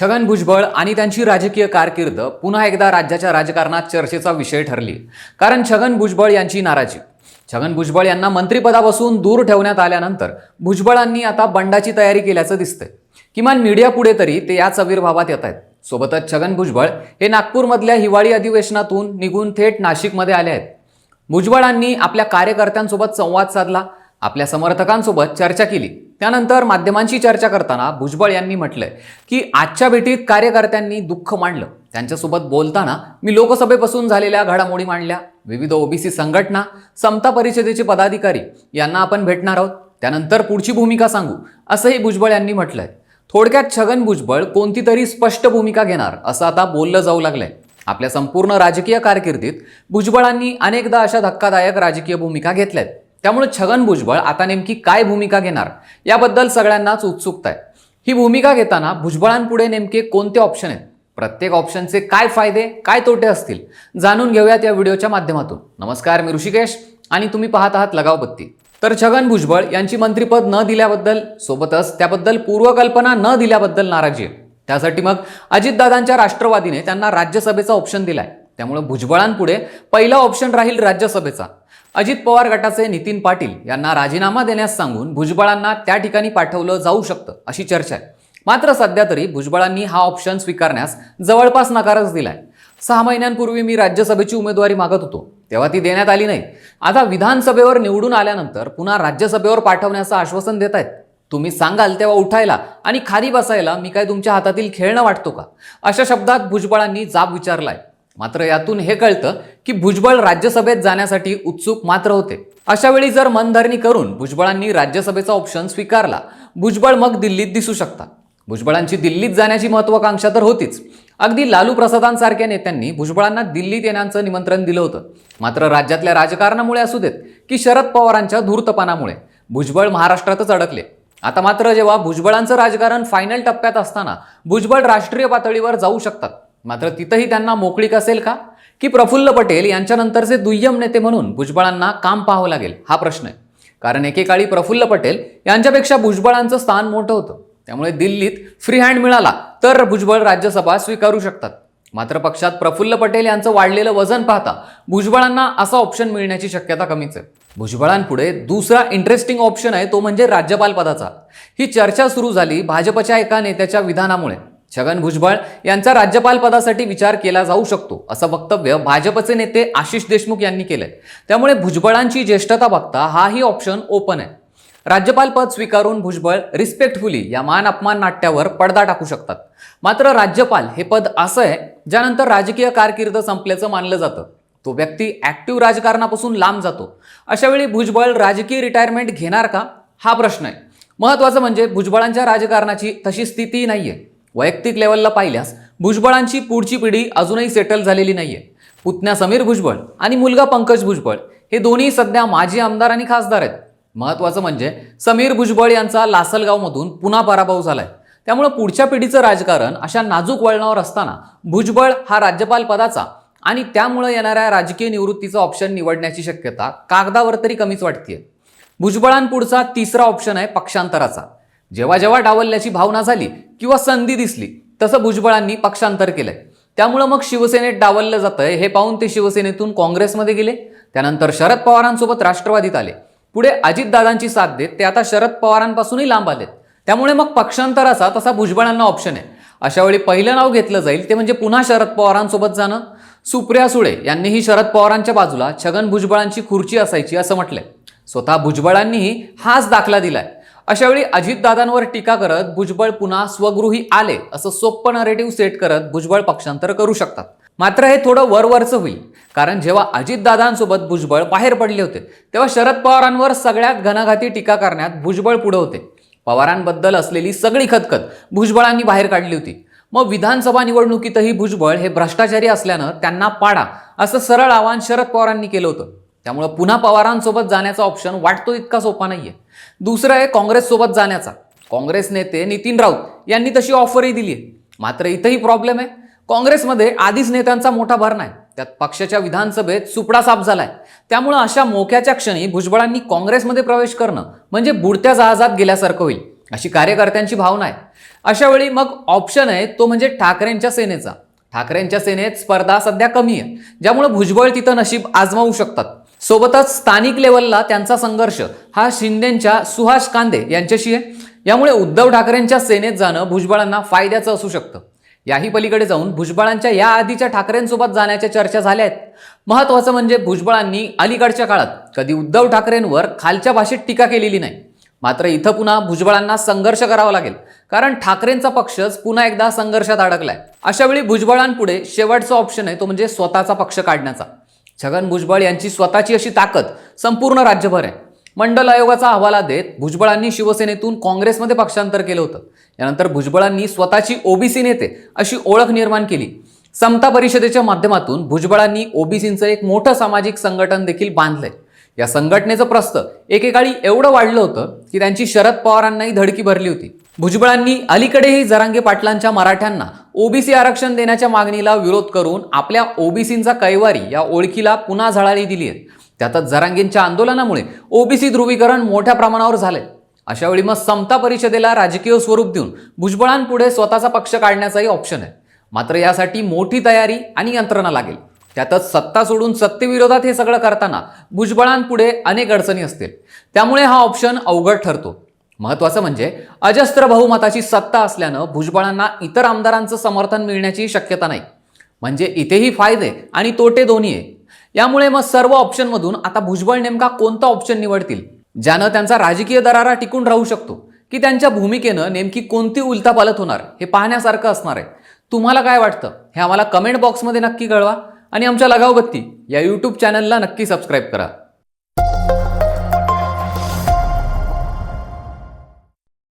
छगन भुजबळ आणि त्यांची राजकीय कारकीर्द पुन्हा एकदा राज्याच्या राजकारणात चर्चेचा विषय ठरली. कारण छगन भुजबळ यांची नाराजी. छगन भुजबळ यांना मंत्रिपदापासून दूर ठेवण्यात आल्यानंतर भुजबळांनी आता बंडाची तयारी केल्याचं दिसतंय. किमान मीडियापुढे तरी ते याच आविर्भावात येत आहेत. सोबतच छगन भुजबळ हे नागपूरमधल्या हिवाळी अधिवेशनातून निघून थेट नाशिकमध्ये आले आहेत. भुजबळांनी आपल्या कार्यकर्त्यांसोबत संवाद साधला. आपल्या समर्थकांसोबत चर्चा केली. त्यानंतर माध्यमांशी चर्चा करताना भुजबळ यांनी म्हटलंय की आजच्या भेटीत कार्यकर्त्यांनी दुःख मांडलं. त्यांच्यासोबत बोलताना मी लोकसभेपासून झालेल्या घडामोडी मांडल्या. विविध ओबीसी संघटना समता परिषदेचे पदाधिकारी यांना आपण भेटणार आहोत. त्यानंतर पुढची भूमिका सांगू असंही भुजबळ यांनी म्हटलंय. थोडक्यात छगन भुजबळ कोणती तरी स्पष्ट भूमिका घेणार असं आता बोललं जाऊ लागलंय. आपल्या संपूर्ण राजकीय कारकिर्दीत भुजबळांनी अनेकदा अशा धक्कादायक राजकीय भूमिका घेतल्यात. त्यामुळे छगन भुजबळ आता नेमकी काय भूमिका घेणार? याबद्दल सगळ्यांनाच उत्सुकता आहे. ही भूमिका घेताना भुजबळांपुढे नेमके कोणते ऑप्शन आहेत? प्रत्येक ऑप्शनचे काय फायदे काय तोटे असतील? जाणून घेऊयात या व्हिडिओच्या माध्यमातून. नमस्कार मी ऋषिकेश आणि तुम्ही पाहत आहात लगाव बत्ती. तर छगन भुजबळ यांची मंत्रिपद न दिल्याबद्दल सोबतच त्याबद्दल पूर्वकल्पना न दिल्याबद्दल नाराजी आहे. त्यासाठी मग अजितदादांच्या राष्ट्रवादीने त्यांना राज्यसभेचा ऑप्शन दिलाय. त्यामुळे भुजबळांपुढे पहिला ऑप्शन राहील राज्यसभेचा. अजित पवार गटाचे नितीन पाटील यांना राजीनामा देण्यास सांगून भुजबळांना त्या ठिकाणी पाठवलं जाऊ शकतं अशी चर्चा आहे. मात्र सध्या तरी भुजबळांनी हा ऑप्शन स्वीकारण्यास जवळपास नकारच दिलाय. सहा महिन्यांपूर्वी मी राज्यसभेची उमेदवारी मागत होतो. तेव्हा ती देण्यात आली नाही. आता विधानसभेवर निवडून आल्यानंतर पुन्हा राज्यसभेवर पाठवण्याचं आश्वासन देत आहेत तुम्ही सांगाल तेव्हा उठायला आणि खाली बसायला मी काय तुमच्या हातातील खेळणं वाटतो का? अशा शब्दात भुजबळांनी जाब विचारलाय. मात्र यातून हे कळतं की भुजबळ राज्यसभेत जाण्यासाठी उत्सुक मात्र होते. अशा वेळी जर मनधरणी करून भुजबळांनी राज्यसभेचा ऑप्शन स्वीकारला भुजबळ मग दिल्लीत दिसू शकतात भुजबळांची दिल्लीत जाण्याची महत्वाकांक्षा तर होतीच. अगदी लालू प्रसादांसारख्या नेत्यांनी भुजबळांना दिल्लीत येण्याचं निमंत्रण दिलं होतं. मात्र राज्यातल्या राजकारणामुळे असू देत की शरद पवारांच्या धूर्तपणामुळे भुजबळ महाराष्ट्रातच अडकले. आता मात्र जेव्हा भुजबळांचं राजकारण फायनल टप्प्यात असताना भुजबळ राष्ट्रीय पातळीवर जाऊ शकतात. मात्र तिथंही त्यांना मोकळीक असेल का? की प्रफुल्ल पटेल यांच्यानंतरचे दुय्यम नेते म्हणून भुजबळांना काम पाहावं लागेल? हा प्रश्न आहे. कारण एकेकाळी प्रफुल्ल पटेल यांच्यापेक्षा भुजबळांचं स्थान मोठं होतं. त्यामुळे दिल्लीत फ्री हँड मिळाला तर भुजबळ राज्यसभा स्वीकारू शकतात. मात्र पक्षात प्रफुल्ल पटेल यांचं वाढलेलं वजन पाहता भुजबळांना असा ऑप्शन मिळण्याची शक्यता कमीच आहे. भुजबळांपुढे दुसरा इंटरेस्टिंग ऑप्शन आहे तो म्हणजे राज्यपाल पदाचा. ही चर्चा सुरू झाली भाजपच्या एका नेत्याच्या विधानामुळे. छगन भुजबळ यांचा राज्यपाल पदासाठी विचार केला जाऊ शकतो असं वक्तव्य भाजपचे नेते आशिष देशमुख यांनी केलंय. त्यामुळे भुजबळांची ज्येष्ठता बघता हाही ऑप्शन ओपन आहे. राज्यपाल पद स्वीकारून भुजबळ रिस्पेक्टफुली या मान अपमान नाट्यावर पडदा टाकू शकतात. मात्र राज्यपाल हे पद असं आहे ज्यानंतर राजकीय कारकीर्द संपल्याचं मानलं जातं. तो व्यक्ती ऍक्टिव्ह राजकारणापासून लांब जातो. अशावेळी भुजबळ राजकीय रिटायरमेंट घेणार का? हा प्रश्न आहे. महत्वाचं म्हणजे भुजबळांच्या राजकारणाची तशी स्थिती नाहीये. वैयक्तिक लेवलला पाहिल्यास भुजबळांची पुढची पिढी अजूनही सेटल झालेली नाहीये. पुतण्या समीर भुजबळ आणि मुलगा पंकज भुजबळ हे दोन्ही सध्या माजी आमदार आणि खासदार आहेत. महत्वाचं म्हणजे समीर भुजबळ यांचा लासलगावमधून पुन्हा पराभव झालाय. त्यामुळे पुढच्या पिढीचं राजकारण अशा नाजूक वळणावर असताना भुजबळ हा राज्यपाल पदाचा आणि त्यामुळे येणाऱ्या राजकीय निवृत्तीचा ऑप्शन निवडण्याची शक्यता कागदावर तरी कमीच वाटते भुजबळांपुढचा तिसरा ऑप्शन आहे पक्षांतराचा. जेव्हा जेव्हा डावलल्याची भावना झाली किंवा संधी दिसली तसं भुजबळांनी पक्षांतर केलंय. त्यामुळं मग शिवसेनेत डावललं जातंय हे पाहून ते शिवसेनेतून काँग्रेसमध्ये गेले. त्यानंतर शरद पवारांसोबत राष्ट्रवादीत आले. पुढे अजितदादांची साथ देत ते आता शरद पवारांपासूनही लांब आलेत. त्यामुळे मग पक्षांतराचा तसा भुजबळांना ऑप्शन आहे. अशा वेळी पहिलं नाव घेतलं जाईल ते म्हणजे पुन्हा शरद पवारांसोबत जाणं. सुप्रिया सुळे यांनीही शरद पवारांच्या बाजूला छगन भुजबळांची खुर्ची असायची असं म्हटलंय. स्वतः भुजबळांनीही हाच दाखला दिलाय. अशावेळी अजितदादांवर टीका करत भुजबळ पुन्हा स्वगृही आले असं सोप्पं नरेटिव्ह सेट करत भुजबळ पक्षांतर करू शकतात. मात्र हे थोडं वरवरचं होईल कारण जेव्हा अजितदादांसोबत भुजबळ बाहेर पडले होते तेव्हा शरद पवारांवर सगळ्यात घणाघाती टीका करण्यात भुजबळ पुढे होते. पवारांबद्दल असलेली सगळी खतखत भुजबळांनी बाहेर काढली होती. मग विधानसभा निवडणुकीतही भुजबळ हे भ्रष्टाचारी असल्यानं त्यांना पाडा असं सरळ आवाहन शरद पवारांनी केलं होतं. त्यामुळे पुन्हा पवारांसोबत जाण्याचा ऑप्शन वाटतो इतका सोपा नाहीये. दुसरं आहे काँग्रेससोबत जाण्याचा. काँग्रेस नेते नितीन राऊत यांनी तशी ऑफरही दिली आहे. मात्र इथंही प्रॉब्लेम आहे. काँग्रेसमध्ये आधीच नेत्यांचा मोठा भर नाही. त्यात पक्षाच्या विधानसभेत सुपडा साफ झालाय. त्यामुळं अशा मोक्याच्या क्षणी भुजबळांनी काँग्रेसमध्ये प्रवेश करणं म्हणजे बुडत्या जहाजात गेल्यासारखं होईल अशी कार्यकर्त्यांची भावना आहे. अशा वेळी मग ऑप्शन आहे तो म्हणजे ठाकरेंच्या सेनेचा. ठाकरेंच्या सेनेत स्पर्धा सध्या कमी आहे ज्यामुळे भुजबळ तिथं नशीब आजमावू शकतात. सोबतच स्थानिक लेवलला त्यांचा संघर्ष. हा शिंदेच्या सुहास कांदे यांच्याशी आहे. यामुळे उद्धव ठाकरेंच्या सेनेत जाणं भुजबळांना फायद्याचं असू शकतं. याही पलीकडे जाऊन भुजबळांच्या या आधीच्या ठाकरेंसोबत जाण्याच्या चर्चा झाल्या आहेत. महत्वाचं म्हणजे भुजबळांनी अलीकडच्या काळात कधी उद्धव ठाकरेंवर खालच्या भाषेत टीका केलेली नाही. मात्र इथं पुन्हा भुजबळांना संघर्ष करावा लागेल. कारण ठाकरेंचा पक्षच पुन्हा एकदा संघर्षात अडकलाय. अशावेळी भुजबळांपुढे शेवटचा ऑप्शन आहे तो म्हणजे स्वतःचा पक्ष काढण्याचा. छगन भुजबळ यांची स्वतःची अशी ताकद संपूर्ण राज्यभर आहे. मंडल आयोगाचा हवाला देत भुजबळांनी शिवसेनेतून काँग्रेसमध्ये पक्षांतर केलं होतं. यानंतर भुजबळांनी स्वतःची ओबीसी नेते अशी ओळख निर्माण केली. समता परिषदेच्या माध्यमातून भुजबळांनी ओबीसींचं एक मोठं सामाजिक संघटन देखील बांधलंय. या संघटनेचं प्रस्त एकेकाळी एवढं वाढलं होतं की त्यांची शरद पवारांनाही धडकी भरली होती. भुजबळांनी अलीकडेही जरांगे पाटलांच्या मराठ्यांना ओबीसी आरक्षण देण्याच्या मागणीला विरोध करून आपल्या ओबीसींचा कैवारी या ओळखीला पुन्हा झळाळी दिली आहे. त्यातच जरांगेंच्या आंदोलनामुळे ओबीसी ध्रुवीकरण मोठ्या प्रमाणावर झालंय. अशावेळी मग समता परिषदेला राजकीय स्वरूप देऊन भुजबळांपुढे स्वतःचा पक्ष काढण्याचाही ऑप्शन आहे. मात्र यासाठी मोठी तयारी आणि यंत्रणा लागेल. त्यातच सत्ता सोडून सत्तेविरोधात हे सगळं करताना भुजबळांपुढे अनेक अडचणी असतील. त्यामुळे हा ऑप्शन अवघड ठरतो. महत्वाचं म्हणजे अजस्त्र बहुमताची सत्ता असल्यानं भुजबळांना इतर आमदारांचं समर्थन मिळण्याची शक्यता नाही. म्हणजे इथेही फायदे आणि तोटे दोन्ही आहे. यामुळे मग सर्व ऑप्शनमधून आता भुजबळ नेमका कोणता ऑप्शन निवडतील? ज्यानं त्यांचा राजकीय दरारा टिकून राहू शकतो की त्यांच्या भूमिकेनं नेमकी कोणती उलथापालत होणार हे पाहण्यासारखं असणार आहे. तुम्हाला काय वाटतं? हे आम्हाला कमेंट बॉक्समध्ये नक्की कळवा आणि आमच्या लगावबत्ती या यूट्यूब चॅनलला नक्की सबस्क्राईब करा.